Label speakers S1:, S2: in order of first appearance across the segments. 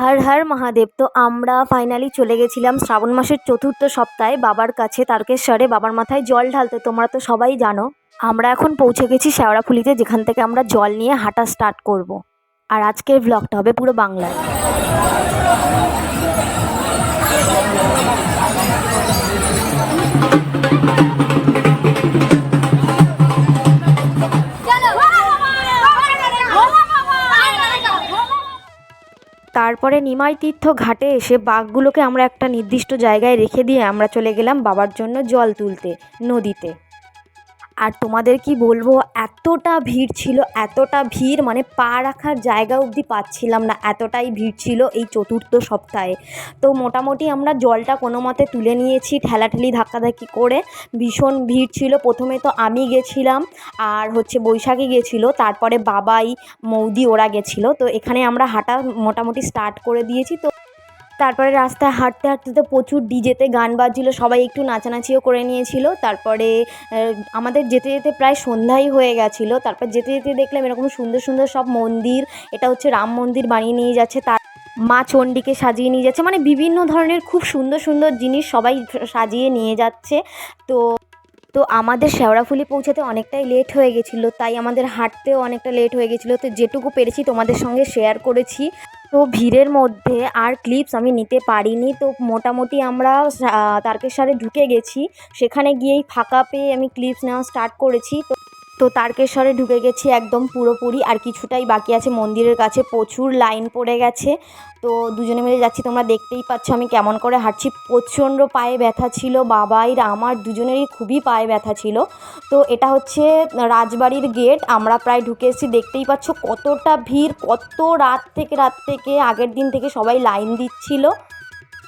S1: হর হর মহাদেব। তো আমরা ফাইনালি চলে গেছিলাম শ্রাবণ মাসের চতুর্থ সপ্তাহে বাবার কাছে, তারকেশ্বরে বাবার মাথায় জল ঢালতে। তোমরা তো সবাই জানো। আমরা এখন পৌঁছে গেছি শেওড়াফুলিতে, যেখান থেকে আমরা জল নিয়ে হাঁটা স্টার্ট করব। আর আজকের ব্লগটা হবে পুরো বাংলায়। তারপরে নিমাই তীর্থ ঘাটে এসে বাঘগুলোকে আমরা একটা নির্দিষ্ট জায়গায় রেখে দিয়ে আমরা চলে গেলাম বাবার জন্য জল তুলতে, নদীতে। আর তোমাদের কি বলব, এতটা ভিড় ছিল, এতটা ভিড় মানে পা রাখার জায়গা অবধি পাচ্ছিলাম না, এতটাই ভিড় ছিল এই চতুর্থ সপ্তাহে। তো মোটামুটি আমরা জলটা কোনো মতে তুলে নিয়েছি, ঠেলাঠেলি ধাক্কাধাক্কি করে। ভীষণ ভিড় ছিল, প্রথমে তো আমি গেছিলাম, আর হচ্ছে বৈশাখী গেছিল, তারপরে বাবাই, মৌদি ওরা গেছিল। তো এখানে আমরা হাঁটা মোটামুটি স্টার্ট করে দিয়েছি, তো তারপরে রাস্তায় হাঁটতে হাঁটতে তো প্রচুর ডিজেতে গান বাজছিল, সবাই একটু নাচানাচিও করে নিয়েছিল। তারপরে আমাদের যেতে যেতে প্রায় সন্ধ্যাই হয়ে গেছিল। তারপর যেতে যেতে দেখলাম এরকম সুন্দর সুন্দর সব মন্দির, এটা হচ্ছে রাম মন্দির বানিয়ে নিয়ে যাচ্ছে, তার মা চণ্ডীকে সাজিয়ে নিয়ে যাচ্ছে মানে বিভিন্ন ধরনের খুব সুন্দর সুন্দর জিনিস সবাই সাজিয়ে নিয়ে যাচ্ছে। তো তো আমাদের শেওড়াফুলি পৌঁছাতে অনেকটাই লেট হয়ে গেছিল, তাই আমাদের হাঁটতেও অনেকটা লেট হয়ে গেছিল। তো যেটুকু পেরেছি তোমাদের সঙ্গে শেয়ার করেছি। তো ভিড়ের মধ্যে আর ক্লিপস আমি নিতে পারিনি। তো মোটামুটি আমরা তারকেশ্বরে ঢুকে গেছি। সেখানে গিয়েই ফাঁকা পেয়ে আমি ক্লিপস নেওয়া স্টার্ট করেছি। তো তো তারকেশ্বরে ঢুকে গেছি একদম পুরোপুরি, আর কিছুটাই বাকি আছে মন্দিরের কাছে। প্রচুর লাইন পড়ে গেছে। তো দুজনে মিলে যাচ্ছি, তোমরা দেখতেই পাচ্ছ আমি কেমন করে হাঁটছি। প্রচণ্ড পায়ে ব্যথা ছিল বাবাইর আমার দুজনেরই খুবই পায়ে ব্যথা ছিল। তো এটা হচ্ছে রাজবাড়ির গেট, আমরা প্রায় ঢুকে এসেছি, দেখতেই পাচ্ছ কতটা ভিড়, কত রাত থেকে রাত থেকে আগের দিন থেকে সবাই লাইন দিচ্ছিল।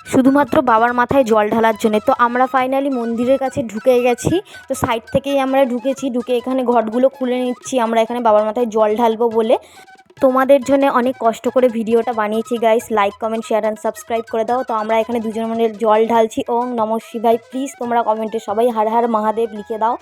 S1: শুধুমাত্র বাবার মাথায় জল ঢালার জন্য। তো আমরা ফাইনালি মন্দিরের কাছে ঢুকে গেছি। তো সাইড থেকেই আমরা ঢুকেছি, ঢুকে এখানে ঘটগুলো খুলে নিচ্ছি। আমরা এখানে বাবার মাথায় জল ঢালবো বলে। তোমাদের জন্য অনেক কষ্ট করে ভিডিওটা বানিয়েছি guys like comment share and subscribe করে দাও। তো আমরা এখানে দুজন মিলে জল ঢালছি। ওং নম শিবাই প্লিজ তোমরা কমেন্টে সবাই হার হার মহাদেব লিখে দাও।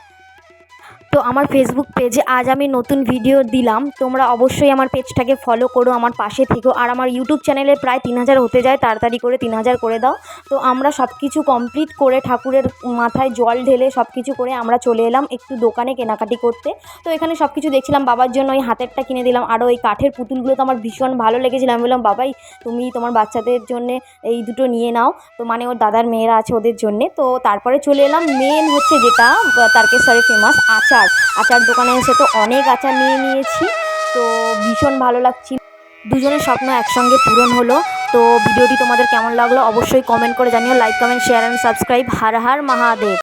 S1: তো আমার ফেসবুক পেজে আজ আমি নতুন ভিডিও দিলাম। তোমরা অবশ্যই আমার পেজটাকে ফলো করো, আমার পাশে থেকো। আর আমার ইউটিউব চ্যানেলে প্রায় তিন হাজার হতে যায়, তাড়াতাড়ি করে তিন হাজার করে দাও। তো আমরা সব কিছু কমপ্লিট করে ঠাকুরের মাথায় জল ঢেলে সব কিছু করে আমরা চলে এলাম একটু দোকানে কেনাকাটি করতে। তো এখানে সব কিছু দেখছিলাম, বাবার জন্য ওই হাতেরটা কিনে দিলাম আরও ওই কাঠের পুতুলগুলো তো আমার ভীষণ ভালো লেগেছিল। আমি বললাম, বাবাই, তুমি তোমার বাচ্চাদের জন্যে এই দুটো নিয়ে নাও। তো মানে ওর দাদার মেয়েরা আছে ওদের জন্যে। তো তারপরে চলে এলাম মেন হচ্ছে যেটা তারকেশ্বরে ফেমাস আচার। আচার দোকানে এসে তো অনেক আচার নিয়ে নিয়েছি, তো ভীষণ ভালো লাগছিল। দুজনের স্বপ্ন একসঙ্গে পূরণ হলো, তো ভিডিওটি তোমাদের কেমন লাগল অবশ্যই কমেন্ট করে জানিও। Like comment share and subscribe Har Har Mahadev.